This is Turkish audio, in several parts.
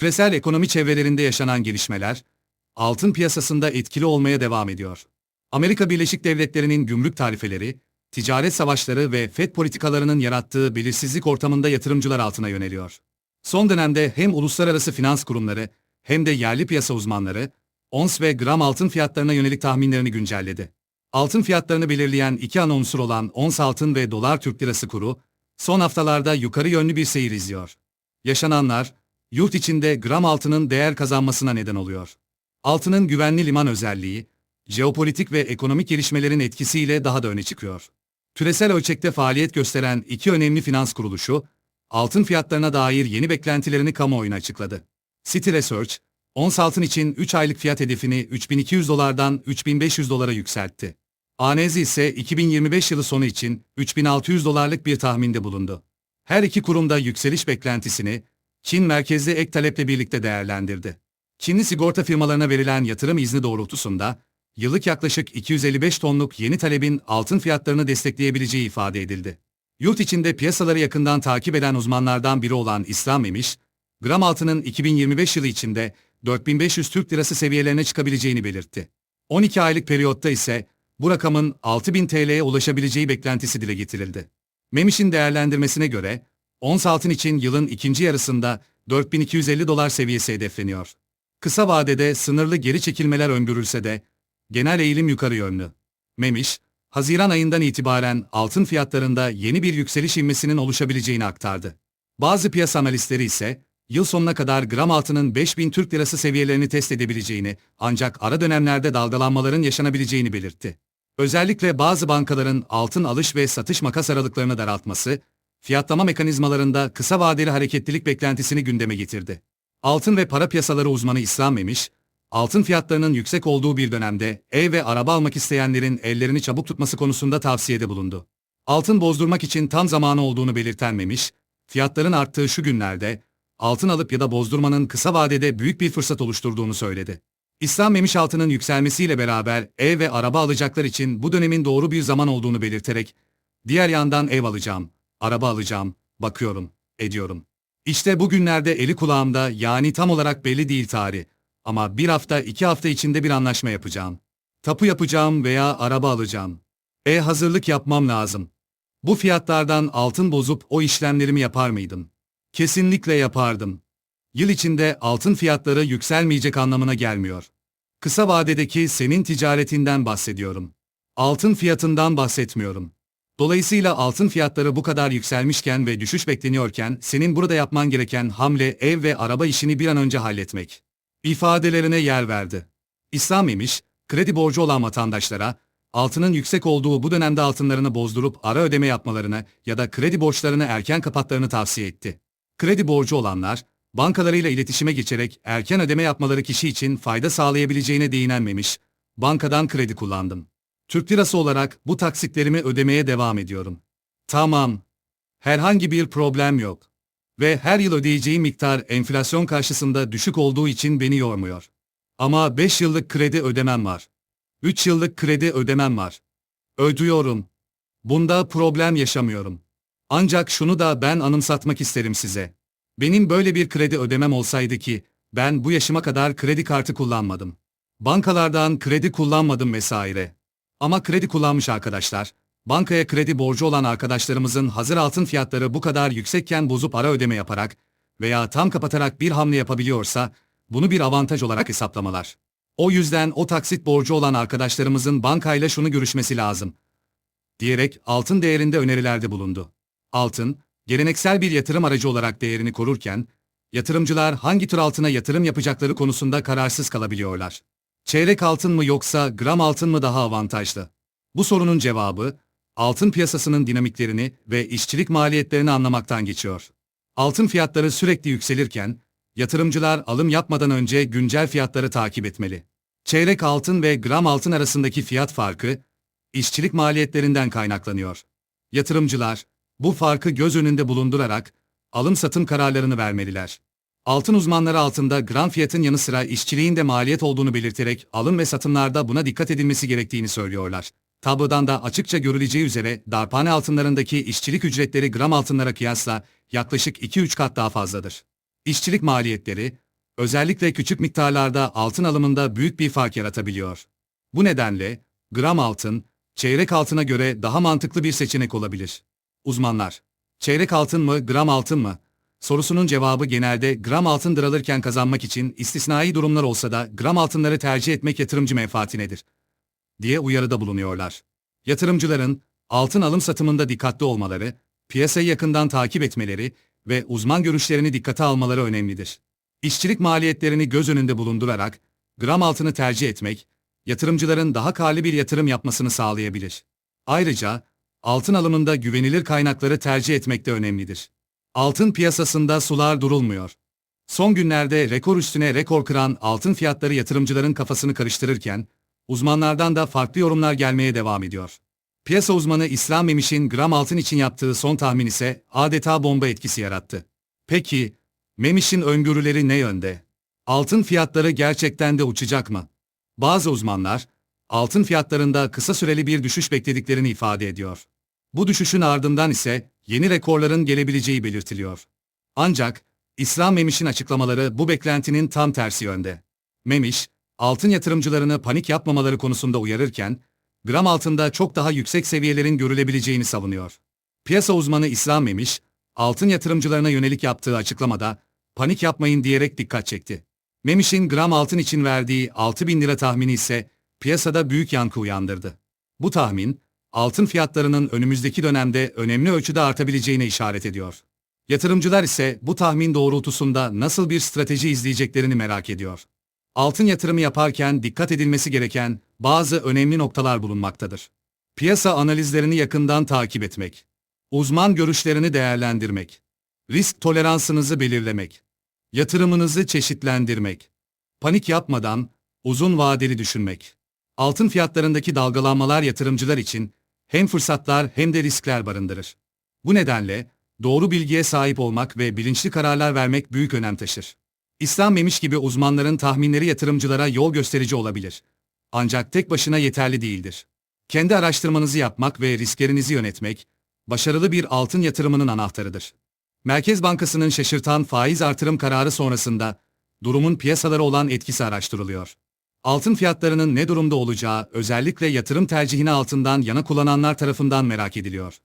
Küresel ekonomi çevrelerinde yaşanan gelişmeler, altın piyasasında etkili olmaya devam ediyor. Amerika Birleşik Devletleri'nin gümrük tarifeleri, ticaret savaşları ve FED politikalarının yarattığı belirsizlik ortamında yatırımcılar altına yöneliyor. Son dönemde hem uluslararası finans kurumları hem de yerli piyasa uzmanları, ons ve gram altın fiyatlarına yönelik tahminlerini güncelledi. Altın fiyatlarını belirleyen iki ana unsur olan ons altın ve dolar Türk lirası kuru, son haftalarda yukarı yönlü bir seyir izliyor. Yaşananlar, yurt içinde gram altının değer kazanmasına neden oluyor. Altının güvenli liman özelliği, jeopolitik ve ekonomik gelişmelerin etkisiyle daha da öne çıkıyor. Küresel ölçekte faaliyet gösteren iki önemli finans kuruluşu, altın fiyatlarına dair yeni beklentilerini kamuoyuna açıkladı. City Research, ons altın için 3 aylık fiyat hedefini 3200 dolardan 3500 dolara yükseltti. ANZ ise 2025 yılı sonu için 3600 dolarlık bir tahminde bulundu. Her iki kurumda yükseliş beklentisini Çin merkezli ek taleple birlikte değerlendirdi. Çinli sigorta firmalarına verilen yatırım izni doğrultusunda yıllık yaklaşık 255 tonluk yeni talebin altın fiyatlarını destekleyebileceği ifade edildi. Yurt içinde piyasaları yakından takip eden uzmanlardan biri olan İslam Memiş, gram altının 2025 yılı içinde 4500 Türk Lirası seviyelerine çıkabileceğini belirtti. 12 aylık periyotta ise bu rakamın 6000 TL'ye ulaşabileceği beklentisi dile getirildi. Memiş'in değerlendirmesine göre, ons altın için yılın ikinci yarısında 4250 dolar seviyesi hedefleniyor. Kısa vadede sınırlı geri çekilmeler öngörülse de, genel eğilim yukarı yönlü. Memiş, Haziran ayından itibaren altın fiyatlarında yeni bir yükseliş inmesinin oluşabileceğini aktardı. Bazı piyasa analistleri ise, yıl sonuna kadar gram altının 5000 Türk Lirası seviyelerini test edebileceğini, ancak ara dönemlerde dalgalanmaların yaşanabileceğini belirtti. Özellikle bazı bankaların altın alış ve satış makas aralıklarını daraltması, fiyatlama mekanizmalarında kısa vadeli hareketlilik beklentisini gündeme getirdi. Altın ve para piyasaları uzmanı İslam Memiş, altın fiyatlarının yüksek olduğu bir dönemde ev ve araba almak isteyenlerin ellerini çabuk tutması konusunda tavsiyede bulundu. Altın bozdurmak için tam zamanı olduğunu belirten Memiş, fiyatların arttığı şu günlerde altın alıp ya da bozdurmanın kısa vadede büyük bir fırsat oluşturduğunu söyledi. İslam Memiş altının yükselmesiyle beraber ev ve araba alacaklar için bu dönemin doğru bir zaman olduğunu belirterek, diğer yandan ev alacağım, araba alacağım, bakıyorum, ediyorum. İşte bugünlerde eli kulağımda yani tam olarak belli değil tarih. Ama bir hafta iki hafta içinde bir anlaşma yapacağım. Tapu yapacağım veya araba alacağım. E hazırlık yapmam lazım. Bu fiyatlardan altın bozup o işlemlerimi yapar mıydım? Kesinlikle yapardım. Yıl içinde altın fiyatları yükselmeyecek anlamına gelmiyor. Kısa vadedeki senin ticaretinden bahsediyorum. Altın fiyatından bahsetmiyorum. Dolayısıyla altın fiyatları bu kadar yükselmişken ve düşüş bekleniyorken senin burada yapman gereken hamle ev ve araba işini bir an önce halletmek. İfadelerine yer verdi. İslam imiş, kredi borcu olan vatandaşlara, altının yüksek olduğu bu dönemde altınlarını bozdurup ara ödeme yapmalarını ya da kredi borçlarını erken kapatlarını tavsiye etti. Kredi borcu olanlar, bankalarıyla iletişime geçerek erken ödeme yapmaları kişi için fayda sağlayabileceğine değinenmemiş, bankadan kredi kullandım. Türk lirası olarak bu taksitlerimi ödemeye devam ediyorum. Tamam. Herhangi bir problem yok. Ve her yıl ödeyeceğim miktar enflasyon karşısında düşük olduğu için beni yormuyor. Ama 5 yıllık kredi ödemem var. 3 yıllık kredi ödemem var. Ödüyorum. Bunda problem yaşamıyorum. Ancak şunu da ben anımsatmak isterim size. Benim böyle bir kredi ödemem olsaydı ki, ben bu yaşıma kadar kredi kartı kullanmadım. Bankalardan kredi kullanmadım vesaire. Ama kredi kullanmış arkadaşlar, bankaya kredi borcu olan arkadaşlarımızın hazır altın fiyatları bu kadar yüksekken bozup ara ödeme yaparak veya tam kapatarak bir hamle yapabiliyorsa, bunu bir avantaj olarak hesaplamalar. O yüzden o taksit borcu olan arkadaşlarımızın bankayla şunu görüşmesi lazım. Diyerek altın değerinde önerilerde bulundu. Altın, geleneksel bir yatırım aracı olarak değerini korurken, yatırımcılar hangi tür altına yatırım yapacakları konusunda kararsız kalabiliyorlar. Çeyrek altın mı yoksa gram altın mı daha avantajlı? Bu sorunun cevabı, altın piyasasının dinamiklerini ve işçilik maliyetlerini anlamaktan geçiyor. Altın fiyatları sürekli yükselirken, yatırımcılar alım yapmadan önce güncel fiyatları takip etmeli. Çeyrek altın ve gram altın arasındaki fiyat farkı, işçilik maliyetlerinden kaynaklanıyor. Yatırımcılar, bu farkı göz önünde bulundurarak, alım-satım kararlarını vermeliler. Altın uzmanları altında gram fiyatın yanı sıra işçiliğin de maliyet olduğunu belirterek alım ve satımlarda buna dikkat edilmesi gerektiğini söylüyorlar. Tablodan da açıkça görüleceği üzere darphane altınlarındaki işçilik ücretleri gram altınlara kıyasla yaklaşık 2-3 kat daha fazladır. İşçilik maliyetleri, özellikle küçük miktarlarda altın alımında büyük bir fark yaratabiliyor. Bu nedenle gram altın, çeyrek altına göre daha mantıklı bir seçenek olabilir. Uzmanlar, çeyrek altın mı, gram altın mı? Sorusunun cevabı genelde gram altındır alırken kazanmak için istisnai durumlar olsa da gram altınları tercih etmek yatırımcı menfaatinedir diye uyarıda bulunuyorlar. Yatırımcıların altın alım satımında dikkatli olmaları, piyasayı yakından takip etmeleri ve uzman görüşlerini dikkate almaları önemlidir. İşçilik maliyetlerini göz önünde bulundurarak gram altını tercih etmek, yatırımcıların daha karlı bir yatırım yapmasını sağlayabilir. Ayrıca altın alımında güvenilir kaynakları tercih etmek de önemlidir. Altın piyasasında sular durulmuyor. Son günlerde rekor üstüne rekor kıran altın fiyatları yatırımcıların kafasını karıştırırken, uzmanlardan da farklı yorumlar gelmeye devam ediyor. Piyasa uzmanı İslam Memiş'in gram altın için yaptığı son tahmin ise adeta bomba etkisi yarattı. Peki, Memiş'in öngörüleri ne yönde? Altın fiyatları gerçekten de uçacak mı? Bazı uzmanlar, altın fiyatlarında kısa süreli bir düşüş beklediklerini ifade ediyor. Bu düşüşün ardından ise yeni rekorların gelebileceği belirtiliyor. Ancak İslam Memiş'in açıklamaları bu beklentinin tam tersi yönde. Memiş, altın yatırımcılarını panik yapmamaları konusunda uyarırken, gram altında çok daha yüksek seviyelerin görülebileceğini savunuyor. Piyasa uzmanı İslam Memiş, altın yatırımcılarına yönelik yaptığı açıklamada, panik yapmayın diyerek dikkat çekti. Memiş'in gram altın için verdiği 6 bin lira tahmini ise piyasada büyük yankı uyandırdı. Bu tahmin, altın fiyatlarının önümüzdeki dönemde önemli ölçüde artabileceğine işaret ediyor. Yatırımcılar ise bu tahmin doğrultusunda nasıl bir strateji izleyeceklerini merak ediyor. Altın yatırımı yaparken dikkat edilmesi gereken bazı önemli noktalar bulunmaktadır. Piyasa analizlerini yakından takip etmek, uzman görüşlerini değerlendirmek, risk toleransınızı belirlemek, yatırımınızı çeşitlendirmek, panik yapmadan uzun vadeli düşünmek. Altın fiyatlarındaki dalgalanmalar yatırımcılar için hem fırsatlar hem de riskler barındırır. Bu nedenle doğru bilgiye sahip olmak ve bilinçli kararlar vermek büyük önem taşır. İslam Memiş gibi uzmanların tahminleri yatırımcılara yol gösterici olabilir. Ancak tek başına yeterli değildir. Kendi araştırmanızı yapmak ve risklerinizi yönetmek, başarılı bir altın yatırımının anahtarıdır. Merkez Bankası'nın şaşırtan faiz artırım kararı sonrasında durumun piyasalara olan etkisi araştırılıyor. Altın fiyatlarının ne durumda olacağı özellikle yatırım tercihini altından yana kullananlar tarafından merak ediliyor.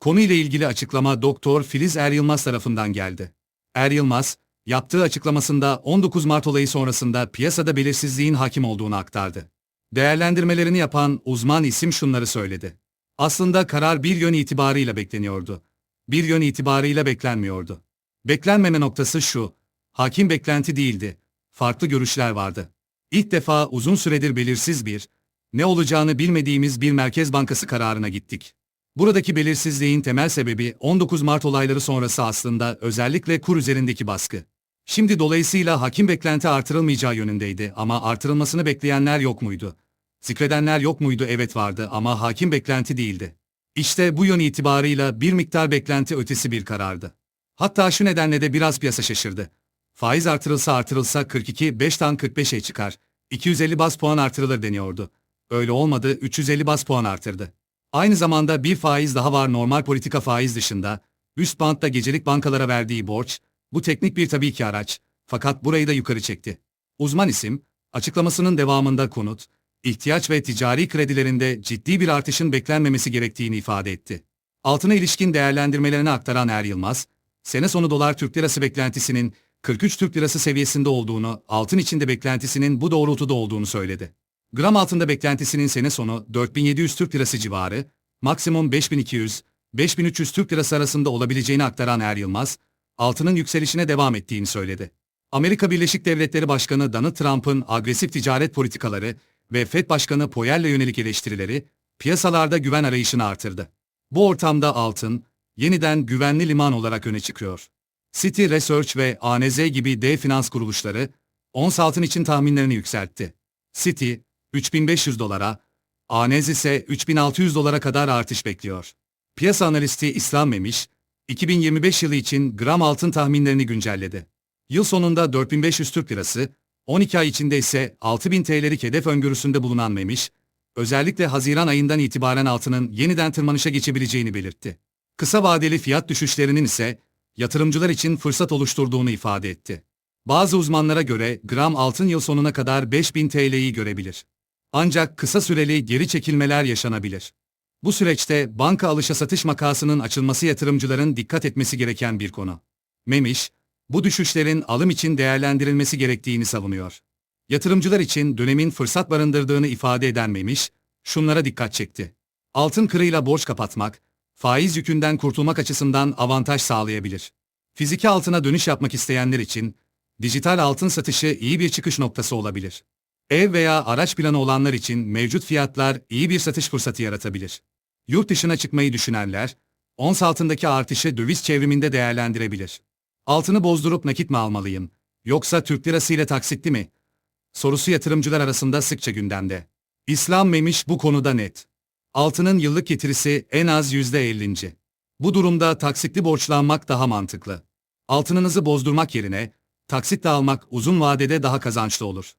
Konuyla ilgili açıklama Doktor Filiz Er Yılmaz tarafından geldi. Er Yılmaz, yaptığı açıklamasında 19 Mart olayı sonrasında piyasada belirsizliğin hakim olduğunu aktardı. Değerlendirmelerini yapan uzman isim şunları söyledi. Aslında karar bir yön itibarıyla bekleniyordu. Bir yön itibarıyla beklenmiyordu. Beklenmeme noktası şu, hakim beklenti değildi, farklı görüşler vardı. İlk defa uzun süredir belirsiz bir, ne olacağını bilmediğimiz bir Merkez Bankası kararına gittik. Buradaki belirsizliğin temel sebebi 19 Mart olayları sonrası aslında özellikle kur üzerindeki baskı. Şimdi dolayısıyla hakim beklenti artırılmayacağı yönündeydi ama artırılmasını bekleyenler yok muydu? Zikredenler yok muydu? Evet vardı ama hakim beklenti değildi. İşte bu yön itibarıyla bir miktar beklenti ötesi bir karardı. Hatta şu nedenle de biraz piyasa şaşırdı. Faiz artırılsa artırılsa 42, 5'tan 45'e çıkar. 250 bas puan artırılır deniyordu. Öyle olmadı, 350 bas puan artırdı. Aynı zamanda bir faiz daha var normal politika faiz dışında, üst bantta gecelik bankalara verdiği borç, bu teknik bir tabii ki araç, fakat burayı da yukarı çekti. Uzman isim, açıklamasının devamında konut, ihtiyaç ve ticari kredilerinde ciddi bir artışın beklenmemesi gerektiğini ifade etti. Altına ilişkin değerlendirmelerini aktaran Er Yılmaz, sene sonu dolar Türk lirası beklentisinin 43 Türk lirası seviyesinde olduğunu, altın içinde beklentisinin bu doğrultuda olduğunu söyledi. Gram altında beklentisinin sene sonu 4700 Türk lirası civarı, maksimum 5200, 5300 Türk lirası arasında olabileceğini aktaran Er Yılmaz, altının yükselişine devam ettiğini söyledi. Amerika Birleşik Devletleri Başkanı Donald Trump'ın agresif ticaret politikaları ve Fed Başkanı Powell'le yönelik eleştirileri piyasalarda güven arayışını artırdı. Bu ortamda altın yeniden güvenli liman olarak öne çıkıyor. City Research ve ANZ gibi dev finans kuruluşları ons altın için tahminlerini yükseltti. City 3500 dolara, ANZ ise 3600 dolara kadar artış bekliyor. Piyasa analisti İslam Memiş, 2025 yılı için gram altın tahminlerini güncelledi. Yıl sonunda 4500 Türk Lirası, 12 ay içinde ise 6000 TL'lik hedef öngörüsünde bulunan Memiş, özellikle Haziran ayından itibaren altının yeniden tırmanışa geçebileceğini belirtti. Kısa vadeli fiyat düşüşlerinin ise yatırımcılar için fırsat oluşturduğunu ifade etti. Bazı uzmanlara göre gram altın yıl sonuna kadar 5000 TL'yi görebilir. Ancak kısa süreli geri çekilmeler yaşanabilir. Bu süreçte banka alışa satış makasının açılması yatırımcıların dikkat etmesi gereken bir konu. Memiş, bu düşüşlerin alım için değerlendirilmesi gerektiğini savunuyor. Yatırımcılar için dönemin fırsat barındırdığını ifade eden Memiş, şunlara dikkat çekti. Altın kırıyla borç kapatmak, faiz yükünden kurtulmak açısından avantaj sağlayabilir. Fiziki altına dönüş yapmak isteyenler için, dijital altın satışı iyi bir çıkış noktası olabilir. Ev veya araç planı olanlar için mevcut fiyatlar iyi bir satış fırsatı yaratabilir. Yurt dışına çıkmayı düşünenler, ons altındaki artışı döviz çevriminde değerlendirebilir. Altını bozdurup nakit mi almalıyım, yoksa Türk lirası ile taksitli mi? Sorusu yatırımcılar arasında sıkça gündemde. İslam Memiş bu konuda net. Altının yıllık getirisi en az %50. Bu durumda taksitli borçlanmak daha mantıklı. Altınınızı bozdurmak yerine, taksitle almak uzun vadede daha kazançlı olur.